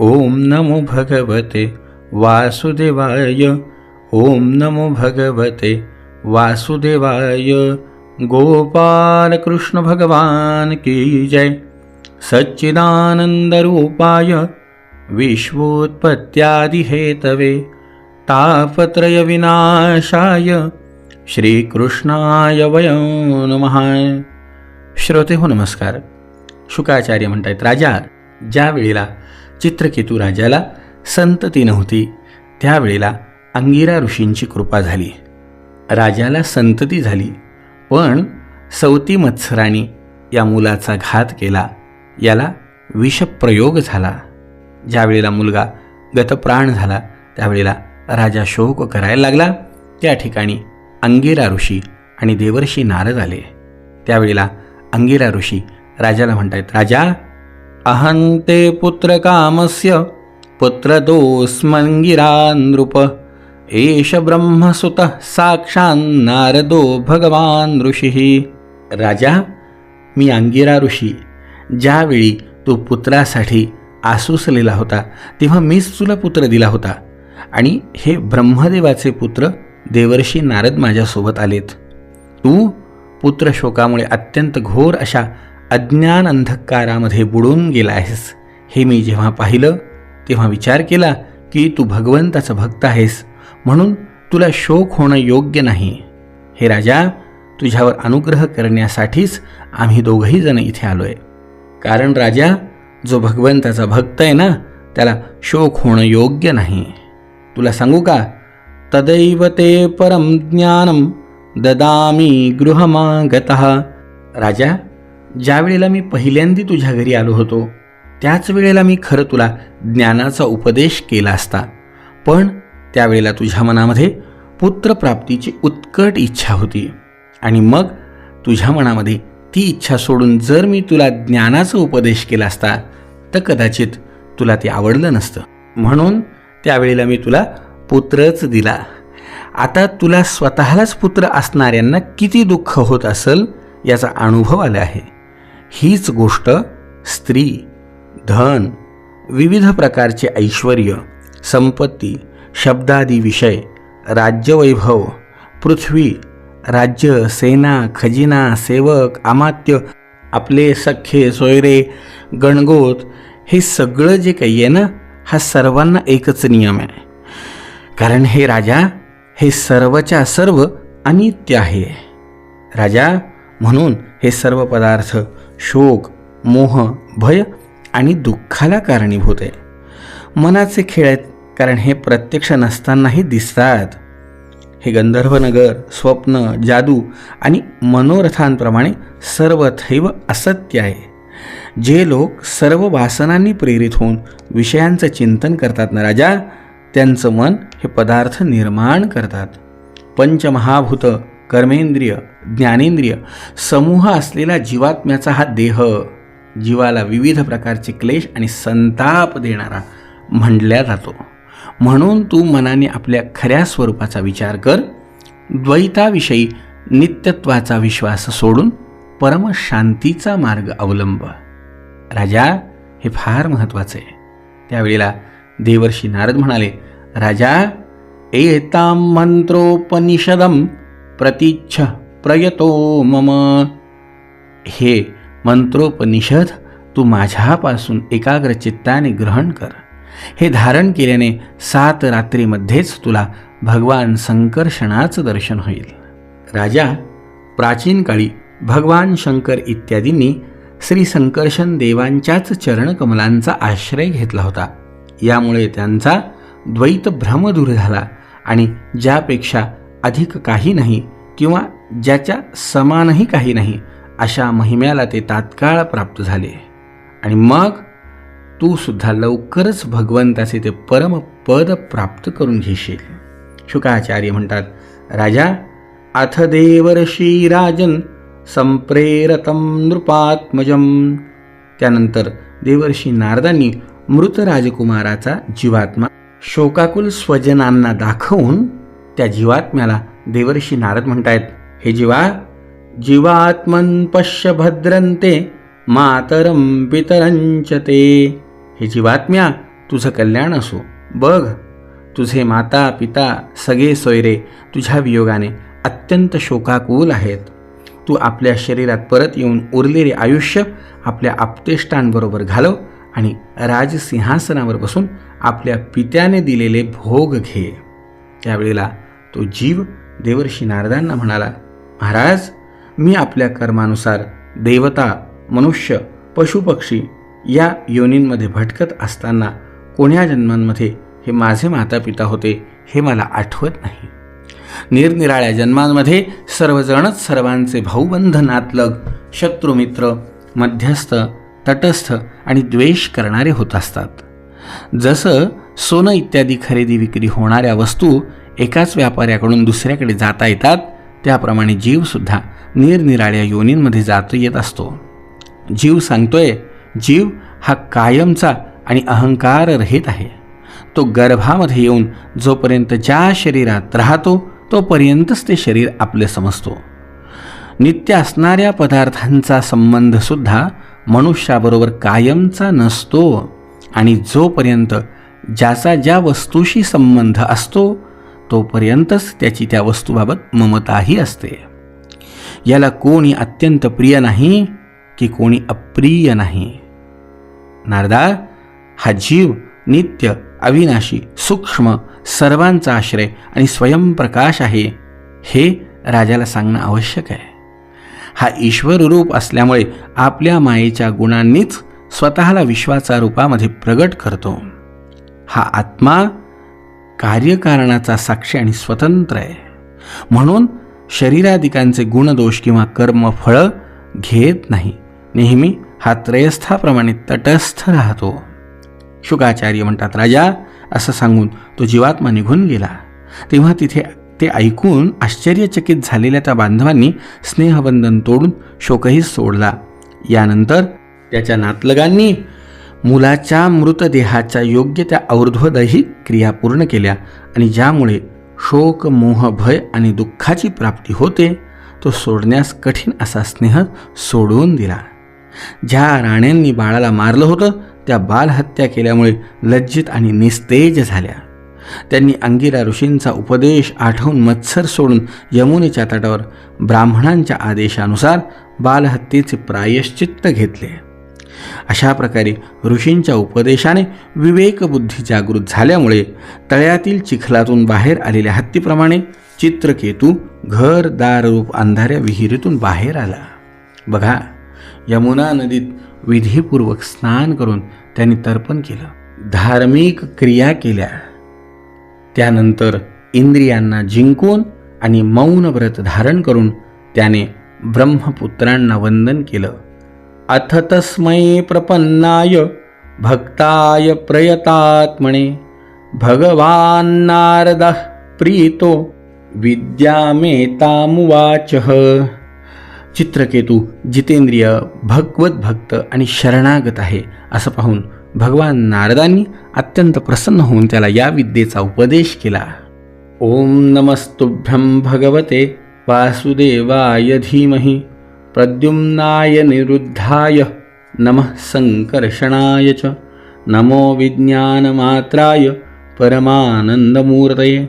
ओम नमो भगवते वासुदेवाय। ओम नमो भगवते वासुदेवाय। गोपाल कृष्ण भगवान की जय। सच्चिदानन्दरूपाय विश्वोत्पत्त्यादिहेतवे तापत्रयविनाशाय श्रीकृष्णाय वयं नमः। श्रोते हो नमस्कार। शुकाचार्य म्हणतायत राजा ज्या वेळेला चित्रकेतू राजाला संतती नव्हती. त्यावेळेला अंगिरा ऋषींची कृपा झाली. राजाला संतती झाली. पण सवती मत्सराणी या मुलाचा घात केला. याला विषप्रयोग झाला. ज्यावेळेला मुलगा गतप्राण झाला त्यावेळेला राजा शोक करायला लागला. त्या ठिकाणी अंगिरा ऋषी आणि देवर्षी नारद आले. त्यावेळेला अंगिरा ऋषी राजाला म्हणतायत राजा अहंते पुत्र कामस्य पुत्र नृप एष ब्रह्मसुतः साक्षान नारदो भगवान ऋषिः। राजा मी अंगिरा ऋषी ज्यावेळी तू पुत्रासाठी आसुसलेला होता तेव्हा मीच तुला पुत्र दिला होता. आणि हे ब्रह्मदेवाचे पुत्र देवर्षी नारद माझ्यासोबत आलेत. तू पुत्र शोकामुळे अत्यंत घोर अशा अज्ञान अंधकारामध्ये बुडून गेला आहेस. हे मी जेव्हा पाहिलं तेव्हा विचार केला की तू भगवंताचा भक्त आहेस म्हणून तुला शोक होणं योग्य नाही. हे राजा तुझ्यावर अनुग्रह करण्यासाठीच आम्ही दोघही जण इथे आलोय. कारण राजा जो भगवंताचा भक्त आहे ना त्याला शोक होणं योग्य नाही. तुला सांगू का? तदैव ते परम ज्ञानम ददामी गृहमागत. राजा ज्या वेळेला मी पहिल्यांदी तुझ्या घरी आलो होतो त्याच वेळेला मी खरं तुला ज्ञानाचा उपदेश केला असता. पण त्यावेळेला तुझ्या मनामध्ये पुत्रप्राप्तीची उत्कट इच्छा होती. आणि मग तुझ्या मनामध्ये ती इच्छा सोडून जर मी तुला ज्ञानाचा उपदेश केला असता तर कदाचित तुला ते आवडलं नसतं. म्हणून त्यावेळेला मी तुला पुत्रच दिला. आता तुला स्वतःलाच पुत्र असणाऱ्यांना किती दुःख होत असेल याचा अनुभव आला आहे. हीच गोष्ट स्त्री धन विविध प्रकारचे ऐश्वर संपत्ती शब्दादी विषय राज्यवैभव पृथ्वी राज्य सेना खजिना सेवक अमात्य आपले सख्खे सोयरे गणगोत हे सगळं जे काही आहे ना हा सर्वांना एकच नियम आहे. कारण हे राजा हे सर्वच्या सर्व अनित्य आहे. राजा म्हणून हे सर्व पदार्थ शोक मोह भय आणि दुःखाला कारणीभूत आहे मनाचे खेळ आहेत कारण हे प्रत्यक्ष नसतानाही दिसतात. हे गंधर्वनगर स्वप्न जादू आणि मनोरथांप्रमाणे सर्वथैव असत्य आहे. जे लोक सर्व वासनांनी प्रेरित होऊन विषयांचं चिंतन करतात ना राजा त्यांचं मन हे पदार्थ निर्माण करतात. पंचमहाभूत कर्मेंद्रिय ज्ञानेंद्रिय समूह असलेला जीवात्म्याचा हा देह जीवाला विविध प्रकारचे क्लेश आणि संताप देणारा म्हणल्या जातो. म्हणून तू मनाने आपल्या खऱ्या स्वरूपाचा विचार कर द्वैताविषयी नित्यत्वाचा विश्वास सोडून परमशांतीचा मार्ग अवलंब. राजा हे फार महत्त्वाचं. आहे त्यावेळेला देवर्षी नारद म्हणाले राजा एताम मंत्रोपनिषदम प्रतीच्छ प्रयतो मम. हे मंत्रोपनिषद तू माझ्यापासून एकाग्र चित्ताने ग्रहण कर. हे धारण केल्याने सात रात्रीमध्येच तुला भगवान संकर्षणाचं दर्शन होईल. राजा प्राचीन काळी भगवान शंकर इत्यादींनी श्री संकर्षण देवांच्याच चरणकमलांचा आश्रय घेतला होता. यामुळे त्यांचा द्वैत भ्रम दूर झाला आणि ज्यापेक्षा अधिक काही नाही किंवा ज्याच्या समानही काही नाही अशा महिम्याला ते तात्काळ प्राप्त झाले. आणि मग तू सुद्धा लवकरच भगवंताचे ते परमपद प्राप्त करून घेशील. शुकाचार्य म्हणतात राजा अथ देवर्षी राजन संप्रेरतम नृपात्मजम त्यानंतर देवर्षी नारदांनी मृत राजकुमाराचा जीवात्मा शोकाकुल स्वजनांना दाखवून त्या जीवात्म्याला देवर्षी नारद म्हणतायत हे जीवा जीवात्मन पश्य भद्रंते मातरम पितरंच ते. हे जीवात्म्या तुझं कल्याण असो. बघ तुझे माता पिता सगळे सोयरे तुझ्या वियोगाने अत्यंत शोकाकुल आहेत. तू आपल्या शरीरात परत येऊन उरलेले आयुष्य आपल्या आपतेष्टांबरोबर घालव आणि राजसिंहासनावर बसून आपल्या पित्याने दिलेले भोग घे. त्यावेळेला तो जीव देवर्षी नारदांना म्हणाला महाराज मी आपल्या कर्मानुसार देवता मनुष्य पशुपक्षी या योनींमध्ये भटकत असताना कोण्या जन्मांमध्ये हे माझे माता पिता होते हे मला आठवत नाही. निरनिराळ्या जन्मांमध्ये सर्वजणच सर्वांचे भाऊबंध नातलग शत्रुमित्र मध्यस्थ तटस्थ आणि द्वेष करणारे होत असतात. जसं सोनं इत्यादी खरेदी विक्री होणाऱ्या वस्तू एकाच व्यापाऱ्याकडून दुसऱ्याकडे जाता येतात त्याप्रमाणे जीवसुद्धा निरनिराळ्या योनींमध्ये जात येत असतो. जीव सांगतोय जीव हा कायमचा आणि अहंकार रहित आहे. तो गर्भामध्ये येऊन जोपर्यंत ज्या शरीरात राहतो तोपर्यंतच ते शरीर आपले समजतो. नित्य असणाऱ्या पदार्थांचा संबंधसुद्धा मनुष्याबरोबर कायमचा नसतो आणि जोपर्यंत ज्याचा ज्या वस्तूशी संबंध असतो तोपर्यंतच त्याची त्या वस्तूबाबत ममताही असते. याला कोणी अत्यंत प्रिय नाही की कोणी अप्रिय नाही. नारदा हा जीव नित्य अविनाशी सूक्ष्म सर्वांचा आश्रय आणि स्वयंप्रकाश आहे हे राजाला सांगणं आवश्यक आहे. हा ईश्वर रूप असल्यामुळे आपल्या मायेच्या गुणांनीच स्वतःला विश्वाचा रूपामध्ये प्रगट करतो. हा आत्मा कार्यकारणाचा साक्षी आणि स्वतंत्र आहे. म्हणून शरीराधिकांचे गुणदोष किंवा कर्म फळं घेत नाही. नेहमी हा त्रयस्थाप्रमाणे तटस्थ राहतो. शुकाचार्य म्हणतात राजा असं सांगून तो जीवात्मा निघून गेला. तेव्हा तिथे ते ऐकून आश्चर्यचकित झालेल्या त्या बांधवांनी स्नेहबंधन तोडून शोकही सोडला. यानंतर त्याच्या नातलगांनी मुलाच्या मृतदेहाच्या योग्य त्या और्ध्वदैहिक क्रिया पूर्ण केल्या आणि ज्यामुळे शोक मोह भय आणि दुःखाची प्राप्ती होते तो सोडण्यास कठीण असा स्नेह सोडवून दिला. ज्या राण्यांनी बाळाला मारलं होतं त्या बालहत्या केल्यामुळे लज्जित आणि निस्तेज झाल्या. त्यांनी अंगिरा ऋषींचा उपदेश आठवून मत्सर सोडून यमुनेच्या तटावर ब्राह्मणांच्या आदेशानुसार बालहत्येचे प्रायश्चित्त घेतले. अशा प्रकारे ऋषींच्या उपदेशाने विवेकबुद्धी जागृत झाल्यामुळे तळ्यातील चिखलातून बाहेर आलेल्या हत्तीप्रमाणे चित्रकेतू घर दार रूप अंधाऱ्या विहिरीतून बाहेर आला. बघा यमुना नदीत विधीपूर्वक स्नान करून त्यांनी तर्पण केलं. धार्मिक क्रिया केल्या. त्यानंतर इंद्रियांना जिंकून आणि मौन व्रत धारण करून त्याने ब्रह्मपुत्रांना वंदन केलं. अथ तस्मै प्रपन्नाय भक्ताय प्रयतात्मने। भगवान्नारदः प्रीतो विद्यामेतामुवाचः। चित्रकेतू जितेंद्रिय भगवत भक्त आणि शरणागत आहे असं पाहून भगवान नारदांनी अत्यंत प्रसन्न होऊन त्याला या विद्येचा उपदेश केला. ओम नमस्तुभ्यं भगवते वासुदेवाय धीमहि। प्रद्युम्नाय निरुद्धाय नमः संकर्षणाय च नमो विज्ञानमात्राय परमानन्दमूर्तये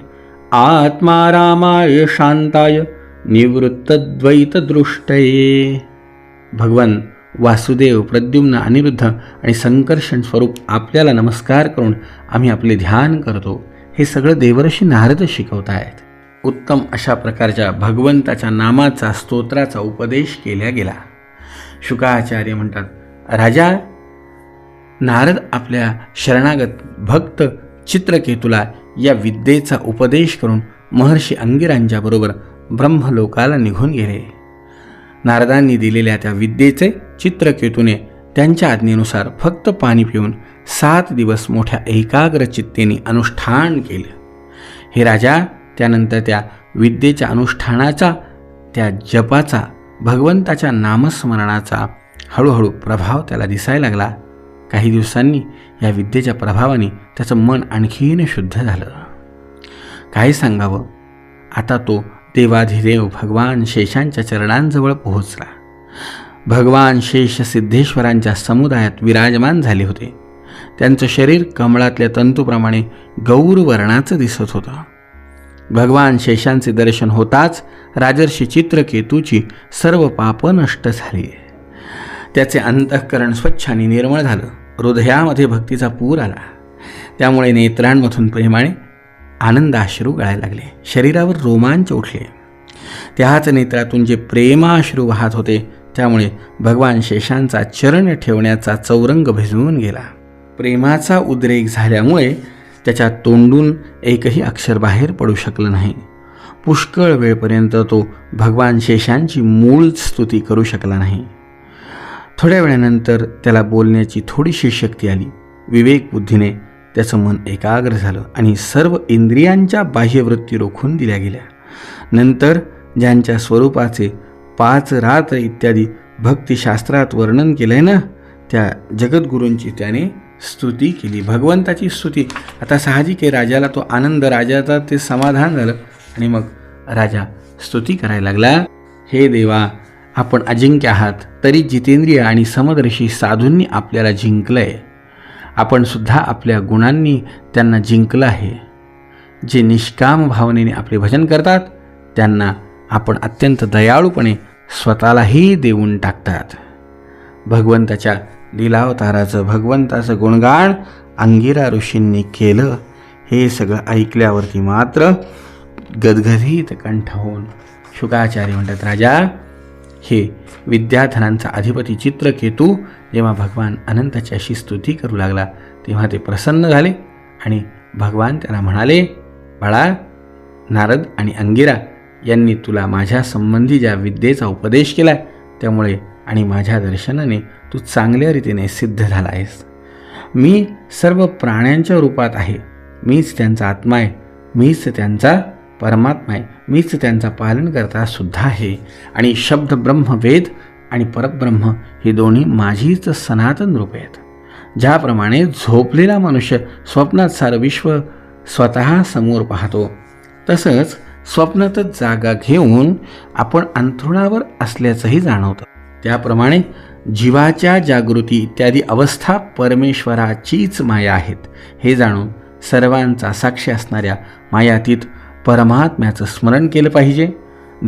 आत्मा रामाय शांताय निवृत्तद्वैतदृष्टये। भगवान वासुदेव प्रद्युम्न अनिरुद्ध आणि संकर्षण स्वरूप आपल्याला नमस्कार करून आम्ही आपले ध्यान करतो. हे सगळं देवर्षी नारद शिकवत आहेत उत्तम अशा प्रकारच्या भगवंताच्या नामाचा स्तोत्राचा उपदेश केला गेला. शुकाचार्य म्हणतात राजा नारद आपल्या शरणागत भक्त चित्रकेतूला या विद्येचा उपदेश करून महर्षी अंगिरांच्याबरोबर ब्रह्मलोकाला निघून गेले. नारदांनी दिलेल्या त्या विद्येचे चित्रकेतूने त्यांच्या आज्ञेनुसार फक्त पाणी पिऊन सात दिवस मोठ्या एकाग्र चित्तेने अनुष्ठान केलं. हे राजा त्यानंतर त्या विद्येच्या अनुष्ठानाचा त्या जपाचा भगवंताच्या नामस्मरणाचा हळूहळू प्रभाव त्याला दिसायला लागला. काही दिवसांनी या विद्येच्या प्रभावाने त्याचं मन आणखीन शुद्ध झालं. काय सांगावं? आता तो देवाधिदेव भगवान शेषांच्या चरणांजवळ पोहोचला. भगवान शेष सिद्धेश्वरांच्या समुदायात विराजमान झाले होते. त्यांचं शरीर कमळातल्या तंतूप्रमाणे गौरवर्णाचं दिसत होतं. भगवान शेषांचे दर्शन होताच राजर्षी चित्रकेतूची सर्व पाप नष्ट झाली. त्याचे अंतःकरण स्वच्छ आणि निर्मळ झालं. हृदयामध्ये भक्तीचा पूर आला. त्यामुळे नेत्रांमधून प्रेमाने आनंदाश्रू गळायला लागले. शरीरावर रोमांच उठले. त्याच नेत्रातून जे प्रेमाश्रू वाहत होते त्यामुळे भगवान शेषांचा चरण ठेवण्याचा चौरंग भिजवून गेला. प्रेमाचा उद्रेक झाल्यामुळे त्याच्या तोंडून एकही अक्षर बाहेर पडू शकलं नाही. पुष्कळ वेळपर्यंत तो भगवान शेषांची मूळ स्तुती करू शकला नाही. थोड्या वेळानंतर त्याला बोलण्याची थोडीशी शक्ती आली. विवेक बुद्धीने त्याचं मन एकाग्र झालं आणि सर्व इंद्रियांच्या बाह्यवृत्ती रोखून दिल्या गेल्या. नंतर ज्यांच्या स्वरूपाचे पाच रात्र इत्यादी भक्तिशास्त्रात वर्णन केलंय ना त्या जगद्गुरूंची त्याने स्तुती केली. भगवंताची स्तुती. आता साहजिक आहे राजाला तो आनंद राजाचा ते समाधान झालं. आणि मग राजा स्तुती करायला लागला. हे देवा आपण अजिंक्य आहात तरी जितेंद्रिय आणि समदर्शी साधूंनी आपल्याला जिंकलंय. आपण सुद्धा आपल्या गुणांनी त्यांना जिंकलं आहे. जे निष्काम भावनेने आपले भजन करतात त्यांना आपण अत्यंत दयाळूपणे स्वतःलाही देऊन टाकतात. भगवंताच्या लिलावताराचं भगवंताचं गुणगान अंगिरा ऋषींनी केलं. हे सगळं ऐकल्यावरती मात्र गदगदीत कंठ होऊन शुकाचार्य म्हणतात राजा हे विद्याधनांचा अधिपती चित्रकेतू जेव्हा भगवान अनंताची अशी स्तुती करू लागला तेव्हा ते प्रसन्न झाले आणि भगवान त्याला म्हणाले बाळा नारद आणि अंगिरा यांनी तुला माझ्या संबंधी ज्या विद्येचा उपदेश केला त्यामुळे आणि माझ्या दर्शनाने तू चांगल्या रीतीने सिद्ध झाला आहेस मी सर्व प्राण्यांच्या रूपात आहे. मीच त्यांचा आत्मा आहे. मीच त्यांचा परमात्मा आहे. मीच त्यांचा पालन करता सुद्धा आहे. आणि शब्द ब्रह्म वेद आणि परब्रह्म ही दोन्ही माझीच सनातन रूपे आहेत. ज्याप्रमाणे झोपलेला मनुष्य स्वप्नात सारं विश्व स्वतः समोर पाहतो तसंच स्वप्नातच जागा घेऊन आपण अंथरुणावर असल्याचंही जाणवतं. त्याप्रमाणे जीवाच्या जागृती इत्यादी अवस्था परमेश्वराचीच माया आहेत. हे जाणून सर्वांचा साक्षी असणाऱ्या मायातीत परमात्म्याचं स्मरण केलं पाहिजे.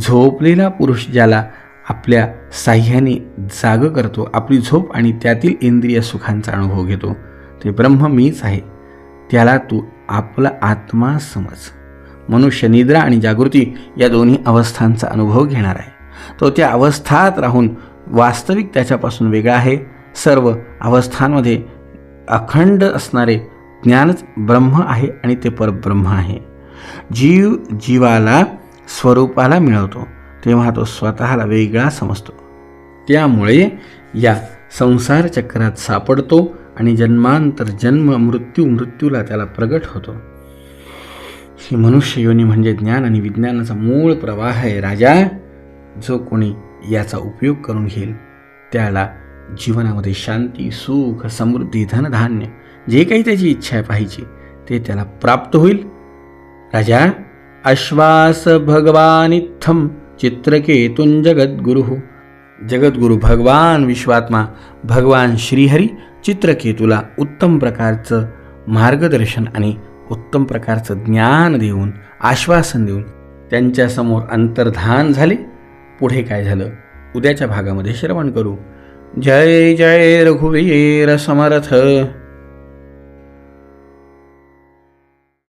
झोपलेला पुरुष ज्याला आपल्या साह्याने जाग करतो आपली झोप आणि त्यातील इंद्रिय सुखांचा अनुभव घेतो ते ब्रह्म मीच आहे. त्याला तू आपला आत्मा समज. मनुष्य निद्रा आणि जागृती या दोन्ही अवस्थांचा अनुभव घेणार आहे. तो त्या अवस्थात राहून वास्तविक त्याच्यापासून वेगळा आहे. सर्व अवस्थांमध्ये अखंड असणारे ज्ञानच ब्रह्म आहे आणि ते परब्रह्म आहे. जीव जीवाला स्वरूपाला मिळवतो तेव्हा तो स्वतःला वेगळा समजतो. त्यामुळे या संसार चक्रात सापडतो आणि जन्मांतर जन्म मृत्यू मृत्यूला त्याला प्रगट होतो. ही मनुष्य योनी म्हणजे ज्ञान आणि विज्ञानाचा मूळ प्रवाह आहे राजा. जो कोणी याचा उपयोग करून घेईल. त्याला जीवनामध्ये शांती सुख समृद्धी धनधान्य जे काही त्याची इच्छा आहे पाहिजे ते त्याला प्राप्त होईल. राजा अश्वास भगवानित्थम चित्रकेतून जगद्गुरु. जगद्गुरु भगवान विश्वात्मा भगवान श्रीहरी चित्रकेतूला उत्तम प्रकारचं मार्गदर्शन आणि उत्तम प्रकारचं ज्ञान देऊन आश्वासन देऊन त्यांच्यासमोर अंतर्धान झाले. पुढे काय झालं? उद्याच्या भागामध्ये श्रवण करू. जय जय रघुवीर समर्थ.